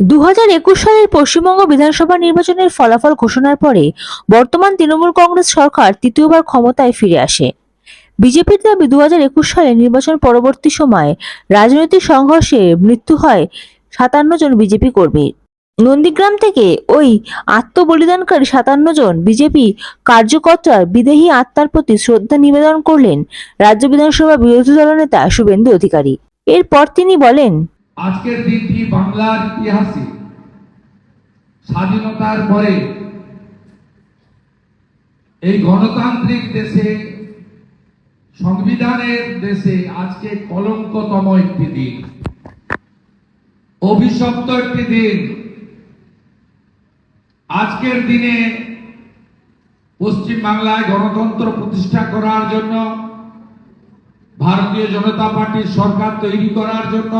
দু হাজার একুশ সালের পশ্চিমবঙ্গ বিধানসভা নির্বাচনের ফলাফল ঘোষণার পরে বর্তমান তৃণমূল কংগ্রেস সরকার তৃতীয়বার ক্ষমতায় ফিরে আসে। বিজেপির দাবি দু হাজার একুশ সালে নির্বাচন পরবর্তী সময়ে রাজনৈতিক সংঘর্ষে মৃত্যু হয় সাতান্ন জন বিজেপি কর্মীর নন্দীগ্রাম থেকে ওই আত্মবলিদানকারী সাতান্ন জন বিজেপি কার্যকর্তার বিদেহী আত্মার প্রতি শ্রদ্ধা নিবেদন করলেন রাজ্য বিধানসভা বিরোধী দলনেতা শুভেন্দু অধিকারী। এরপর তিনি বলেন আজকের দিনটি বাংলার ইতিহাসে স্বাধীনতার পরে এই গণতান্ত্রিক দেশে, সংবিধানের দেশে আজকে কলঙ্কতম একটি দিন। অভিশপ্ত একটি দিন। আজকের দিনে পশ্চিম বাংলায় গণতন্ত্র প্রতিষ্ঠা করার জন্য, ভারতীয় জনতা পার্টির সরকার তৈরি করার জন্য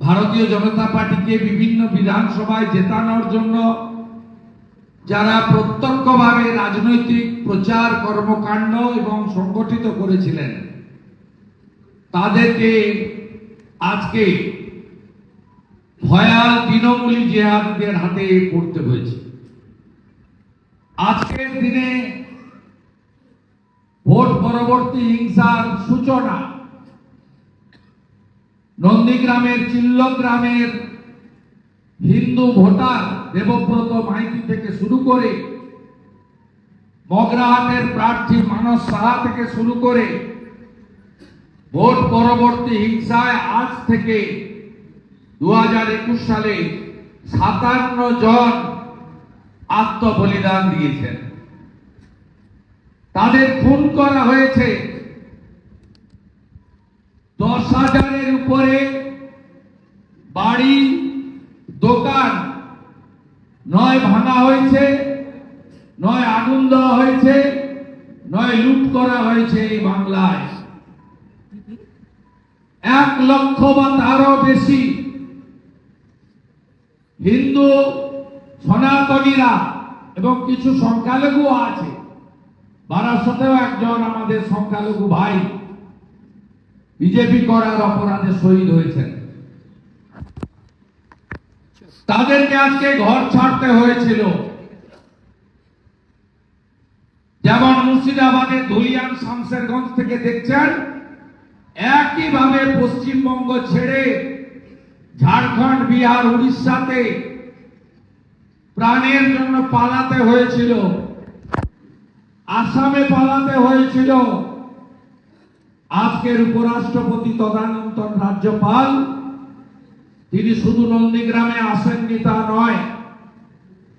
ভারতীয় জনতা পার্টিকে বিভিন্ন বিধানসভায় জেতানোর জন্য যারা প্রত্যক্ষভাবে রাজনৈতিক প্রচার কর্মকাণ্ড এবং সংগঠিত করেছিলেন, তাদেরকে আজকে ভয়াল তৃণমূলী জেহাদিদের হাতে পড়তে হয়েছে। আজকের দিনে ভোট পরবর্তী হিংসার সূচনা নন্দীগ্রামের চিল্ল গ্রামের হিন্দু ভোটার দেবব্রত মাইতি থেকে শুরু করে মগরাহাটের প্রার্থী মানস সাহা থেকে শুরু করে ভোট পরবর্তী হিংসায় আজ থেকে দু হাজার একুশ সালে সাতান্ন জন আত্মবলিদান দিয়েছেন। তাদের খুন করা হয়েছে দশ হাজারের উপরে বাড়ি, দোকান, নয় ভাঙা হয়েছে, নয় আগুন দেওয়া হয়েছে, নয় লুট করা হয়েছে এই বাংলায়। এক লক্ষ বা তারও বেশি হিন্দু সনাতনীরা এবং কিছু সংখ্যালঘু আছে। বারাসতেও একজন আমাদের সংখ্যালঘু ভাই। বিজেপি করার অপরাধে শহীদ হয়েছেন। তাদেরকে আজকে ঘর ছাড়তে হয়েছিল। যেমন মুর্শিদাবাদের ধুলিয়ান শামসেরগঞ্জ থেকে দেখছেন, একইভাবে পশ্চিমবঙ্গ ছেড়ে ঝাড়খণ্ড, বিহার, উড়িষ্যাতে প্রাণের জন্য পালাতে হয়েছিল। আসামে পালাতে হয়েছিল। আজকের উপরাষ্ট্রপতি তদানীন্তন রাজ্যপাল, তিনি শুধু নন্দীগ্রামে আসেননি তা নয়,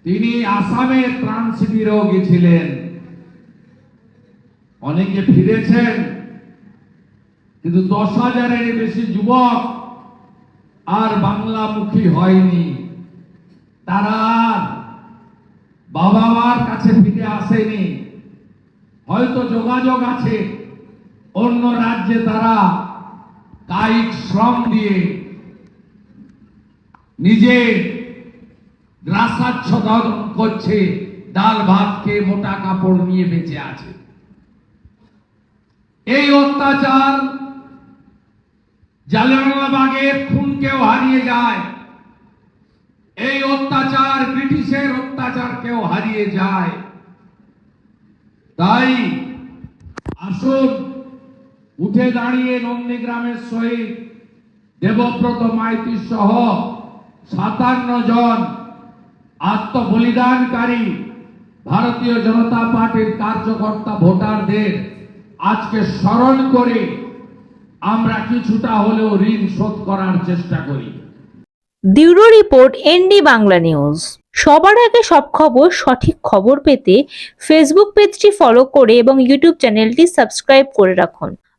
তিনি আসামে ত্রাণ শিবিরেও গেছিলেন। অনেকে ফিরেছেন, কিন্তু দশ হাজারের বেশি যুবক আর বাংলামুখী হয়নি। তারা বাবা মার কাছে ফিরে আসেনি। হয়তো যোগাযোগ আছে অন্য রাজ্যে তারা কায়িক শ্রম দিয়ে নিজে গ্রাসাচ্ছদন করছে, ডাল ভাত খেয়ে মোটা কাপড় নিয়ে বেঁচে আছে। এই অত্যাচার জালিয়ানওয়ালাবাগের খুনকেও হারিয়ে যায়। এই অত্যাচার ব্রিটিশের অত্যাচারকেও হারিয়ে যায়। তাই আসুন উঠে দাঁড়িয়ে নন্দীগ্রামের শহীদ দেবব্রত মাইতি সহ সাতান্ন জন আত্মবলিদানকারী ভারতীয় জনতা পার্টির কার্যকর্তা ভোটারদের আজকে স্মরণ করে আমরা কিছুটা হলেও ঋণ শোধ করার চেষ্টা করি। Bureau report ND Bangla news. সবার আগে সব খবর, সঠিক খবর পেতে ফেসবুক পেজটি ফলো করে এবং ইউটিউব চ্যানেলটি সাবস্ক্রাইব করে রাখুন।